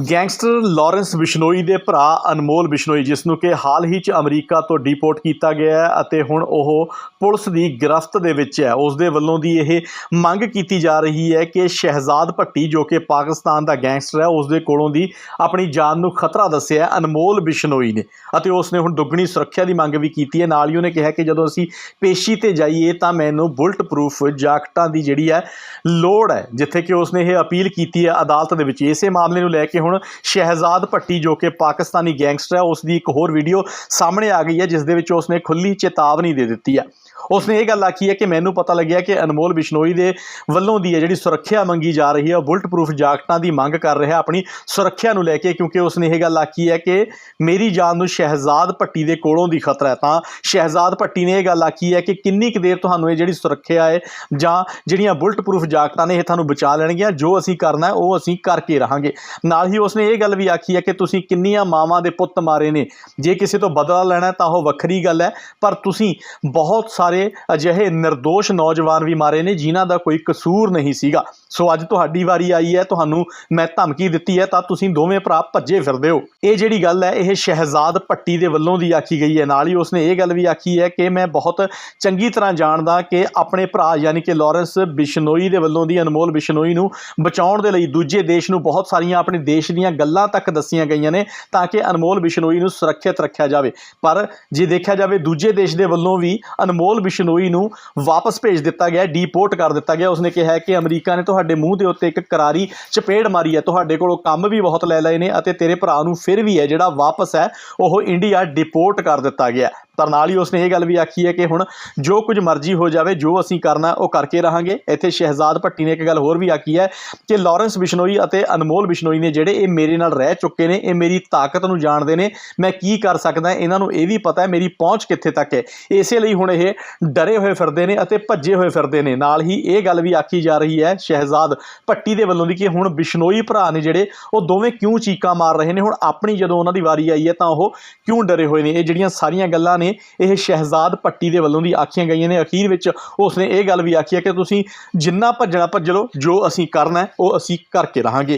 Gangster Lawrence Bishnoi ਦੇ ਭਰਾ ਅਨਮੋਲ ਬਿਸ਼ਨੋਈ, ਜਿਸ ਨੂੰ ਕਿ ਹਾਲ ਹੀ ਚ ਅਮਰੀਕਾ ਤੋਂ ਡਿਪੋਰਟ ਕੀਤਾ ਗਿਆ ਹੈ ਅਤੇ ਹੁਣ ਉਹ ਪੁਲਿਸ ਦੀ ਗ੍ਰਿਫਤ ਦੇ ਵਿੱਚ ਹੈ। ਉਸ ਦੇ ਵੱਲੋਂ ਦੀ ਇਹ ਮੰਗ ਕੀਤੀ ਜਾ ਰਹੀ ਹੈ ਕਿ ਸ਼ਹਿਜ਼ਾਦ ਭੱਟੀ, ਜੋ ਕਿ ਪਾਕਿਸਤਾਨ ਦਾ ਗੈਂਗਸਟਰ ਹੈ, ਉਸ ਦੇ ਕੋਲੋਂ ਦੀ ਆਪਣੀ ਜਾਨ ਨੂੰ ਖਤਰਾ ਦੱਸਿਆ ਅਨਮੋਲ ਬਿਸ਼ਨੋਈ ਨੇ ਅਤੇ ਉਸ ਨੇ ਹੁਣ ਦੁੱਗਣੀ ਸੁਰੱਖਿਆ ਦੀ ਮੰਗ ਵੀ ਕੀਤੀ ਹੈ। ਨਾਲ ਹੀ ਉਹਨੇ ਕਿਹਾ ਕਿ ਜਦੋਂ ਅਸੀਂ ਪੇਸ਼ੀ ਤੇ ਜਾਈਏ ਤਾਂ ਮੈਨੂੰ ਬੁਲਟ ਪ੍ਰੂਫ ਜਾਕਟਾਂ ਦੀ ਜਿਹੜੀ ਹੈ ਲੋੜ ਹੈ, ਜਿੱਥੇ ਕਿ ਉਸਨੇ ਇਹ ਅਪੀਲ ਕੀਤੀ ਹੈ ਅਦਾਲਤ ਦੇ ਵਿੱਚ। ਇਸੇ ਮਾਮਲੇ ਨੂੰ ਲੈ ਕੇ ਹੁਣ ਸ਼ਹਿਜ਼ਾਦ ਭੱਟੀ ਜੋ ਕਿ ਪਾਕਿਸਤਾਨੀ ਗੈਂਗਸਟਰ ਹੈ ਉਸ ਦੀ ਇੱਕ ਹੋਰ ਵੀਡੀਓ ਸਾਹਮਣੇ ਆ ਗਈ ਹੈ, ਜਿਸ ਦੇ ਵਿੱਚ ਉਸਨੇ ਖੁੱਲੀ ਚੇਤਾਵਨੀ ਦੇ ਦਿੱਤੀ ਹੈ। ਉਸਨੇ ਇਹ ਗੱਲ ਆਖੀ ਹੈ ਕਿ ਮੈਨੂੰ ਪਤਾ ਲੱਗਿਆ ਕਿ ਅਨਮੋਲ ਬਿਸ਼ਨੋਈ ਦੇ ਵੱਲੋਂ ਦੀ ਹੈ ਜਿਹੜੀ ਸੁਰੱਖਿਆ ਮੰਗੀ ਜਾ ਰਹੀ ਹੈ, ਉਹ ਬੁਲਟ ਪ੍ਰੂਫ ਜਾਕਟਾਂ ਦੀ ਮੰਗ ਕਰ ਰਿਹਾ ਆਪਣੀ ਸੁਰੱਖਿਆ ਨੂੰ ਲੈ ਕੇ, ਕਿਉਂਕਿ ਉਸਨੇ ਇਹ ਗੱਲ ਆਖੀ ਹੈ ਕਿ ਮੇਰੀ ਜਾਨ ਨੂੰ ਸ਼ਹਿਜ਼ਾਦ ਭੱਟੀ ਦੇ ਕੋਲੋਂ ਦੀ ਖਤਰਾ ਹੈ। ਤਾਂ ਸ਼ਹਿਜ਼ਾਦ ਭੱਟੀ ਨੇ ਇਹ ਗੱਲ ਆਖੀ ਹੈ ਕਿ ਕਿੰਨੀ ਕੁ ਦੇਰ ਤੁਹਾਨੂੰ ਇਹ ਜਿਹੜੀ ਸੁਰੱਖਿਆ ਹੈ ਜਾਂ ਜਿਹੜੀਆਂ ਬੁਲਟ ਪ੍ਰੂਫ ਜਾਕਟਾਂ ਨੇ ਇਹ ਤੁਹਾਨੂੰ ਬਚਾ ਲੈਣਗੀਆਂ, ਜੋ ਅਸੀਂ ਕਰਨਾ ਹੈ, ਉਹ ਅਸੀਂ ਕਰਕੇ ਰਹਾਂਗੇ। ਨਾਲ ਹੀ ਉਸਨੇ ਇਹ ਗੱਲ ਵੀ ਆਖੀ ਹੈ ਕਿ ਤੁਸੀਂ ਕਿੰਨੀਆਂ ਮਾਵਾਂ ਦੇ ਪੁੱਤ ਮਾਰੇ ਨੇ। ਜੇ ਕਿਸੇ ਤੋਂ ਬਦਲਾ ਲੈਣਾ ਤਾਂ ਉਹ ਵੱਖਰੀ ਗੱਲ ਹੈ, ਪਰ ਤੁਸੀਂ ਬਹੁਤ ਸਾਰੇ ਅਜਿਹੇ નિર્ਦੋਸ਼ ਨੌਜਵਾਨ ਵੀ ਮਾਰੇ ਨੇ ਜਿਨ੍ਹਾਂ ਦਾ ਕੋਈ ਕਸੂਰ ਨਹੀਂ ਸੀਗਾ। ਸੋ ਅੱਜ ਤੁਹਾਡੀ ਵਾਰੀ ਆਈ ਹੈ, ਤੁਹਾਨੂੰ ਮੈਂ ਧਮਕੀ ਦਿੱਤੀ ਹੈ, ਤਾਂ ਤੁਸੀਂ ਦੋਵੇਂ ਭਰਾ ਭੱਜੇ ਫਿਰਦੇ ਹੋ। ਇਹ ਜਿਹੜੀ ਗੱਲ ਹੈ, ਇਹ ਸ਼ਹਿਜ਼ਾਦ ਭੱਟੀ ਦੇ ਵੱਲੋਂ ਦੀ ਆਖੀ ਗਈ ਹੈ। ਨਾਲ ਹੀ ਉਸਨੇ ਇਹ ਗੱਲ ਵੀ ਆਖੀ ਹੈ ਕਿ ਮੈਂ ਬਹੁਤ ਚੰਗੀ ਤਰ੍ਹਾਂ ਜਾਣਦਾ ਕਿ ਆਪਣੇ ਭਰਾ ਯਾਨੀ ਕਿ ਲਾਰੈਂਸ ਬਿਸ਼ਨੋਈ ਦੇ ਵੱਲੋਂ ਦੀ ਅਨਮੋਲ ਬਿਸ਼ਨੋਈ ਨੂੰ ਬਚਾਉਣ ਦੇ ਲਈ ਦੂਜੇ ਦੇਸ਼ ਨੂੰ ਬਹੁਤ ਸਾਰੀਆਂ ਆਪਣੇ ਦੇਸ਼ ਦੀਆਂ ਗੱਲਾਂ ਤੱਕ ਦੱਸੀਆਂ ਗਈਆਂ ਨੇ ਤਾਂ ਕਿ ਅਨਮੋਲ ਬਿਸ਼ਨੋਈ ਨੂੰ ਸੁਰੱਖਿਅਤ ਰੱਖਿਆ ਜਾਵੇ। ਪਰ ਜੇ ਦੇਖਿਆ ਜਾਵੇ, ਦੂਜੇ ਦੇਸ਼ ਦੇ ਵੱਲੋਂ ਵੀ ਅਨਮੋਲ ਬਿਸ਼ਨੋਈ ਨੂੰ ਵਾਪਸ ਭੇਜ ਦਿੱਤਾ ਗਿਆ, ਡੀਪੋਰਟ ਕਰ ਦਿੱਤਾ ਗਿਆ। ਉਸਨੇ ਕਿਹਾ ਹੈ ਕਿ ਅਮਰੀਕਾ ਨੇ ਤੁਹਾਡੇ ਮੂੰਹ ਦੇ ਉੱਤੇ ਇੱਕ ਕਰਾਰੀ ਚਪੇੜ ਮਾਰੀ ਹੈ। ਤੁਹਾਡੇ ਕੋਲੋਂ ਕੰਮ ਵੀ ਬਹੁਤ ਲੈ ਲਏ ਨੇ ਅਤੇ ਤੇਰੇ ਭਰਾ ਨੂੰ ਫਿਰ ਵੀ ਹੈ ਜਿਹੜਾ ਵਾਪਸ ਹੈ, ਉਹ ਇੰਡੀਆ ਡਿਪੋਰਟ ਕਰ ਦਿੱਤਾ ਗਿਆ। ਪਰ ਨਾਲ ਹੀ ਉਸਨੇ ਇਹ ਗੱਲ ਵੀ ਆਖੀ ਹੈ ਕਿ ਹੁਣ ਜੋ ਕੁਝ ਮਰਜ਼ੀ ਹੋ ਜਾਵੇ, ਜੋ ਅਸੀਂ ਕਰਨਾ, ਉਹ ਕਰਕੇ ਰਹਾਂਗੇ। ਇੱਥੇ ਸ਼ਹਿਜ਼ਾਦ ਭੱਟੀ ਨੇ ਇੱਕ ਗੱਲ ਹੋਰ ਵੀ ਆਖੀ ਹੈ ਕਿ ਲਾਰੈਂਸ ਬਿਸ਼ਨੋਈ ਅਤੇ ਅਨਮੋਲ ਬਿਸ਼ਨੋਈ ਨੇ ਜਿਹੜੇ ਇਹ ਮੇਰੇ ਨਾਲ ਰਹਿ ਚੁੱਕੇ ਨੇ, ਇਹ ਮੇਰੀ ਤਾਕਤ ਨੂੰ ਜਾਣਦੇ ਨੇ, ਮੈਂ ਕੀ ਕਰ ਸਕਦਾ, ਇਹਨਾਂ ਨੂੰ ਇਹ ਵੀ ਪਤਾ ਹੈ ਮੇਰੀ ਪਹੁੰਚ ਕਿੱਥੇ ਤੱਕ ਹੈ। ਇਸੇ ਲਈ ਹੁਣ ਇਹ ਡਰੇ ਹੋਏ ਫਿਰਦੇ ਨੇ ਅਤੇ ਭੱਜੇ ਹੋਏ ਫਿਰਦੇ ਨੇ। ਨਾਲ ਹੀ ਇਹ ਗੱਲ ਵੀ ਆਖੀ ਜਾ ਰਹੀ ਹੈ ਸ਼ਹਿਜ਼ਾਦ ਭੱਟੀ ਦੇ ਵੱਲੋਂ ਦੀ ਕਿ ਹੁਣ ਬਿਸ਼ਨੋਈ ਭਰਾ ਨੇ ਜਿਹੜੇ, ਉਹ ਦੋਵੇਂ ਕਿਉਂ ਚੀਕਾਂ ਮਾਰ ਰਹੇ ਨੇ? ਹੁਣ ਆਪਣੀ ਜਦੋਂ ਉਹਨਾਂ ਦੀ ਵਾਰੀ ਆਈ ਹੈ ਤਾਂ ਉਹ ਕਿਉਂ ਡਰੇ ਹੋਏ ਨੇ? ਇਹ ਜਿਹੜੀਆਂ ਸਾਰੀਆਂ ਗੱਲਾਂ ਨੇ ਇਹ ਸ਼ਹਿਜ਼ਾਦ ਭੱਟੀ ਦੇ ਵੱਲੋਂ ਦੀ ਆਖੀਆਂ ਗਈਆਂ ਨੇ। ਅਖੀਰ ਵਿੱਚ ਉਸਨੇ ਇਹ ਗੱਲ ਵੀ ਆਖੀ ਹੈ ਕਿ ਤੁਸੀਂ ਜਿੰਨਾ ਭੱਜਣਾ ਭੱਜ ਲਓ, ਜੋ ਅਸੀਂ ਕਰਨਾ ਉਹ ਅਸੀਂ ਕਰਕੇ ਰਹਾਂਗੇ।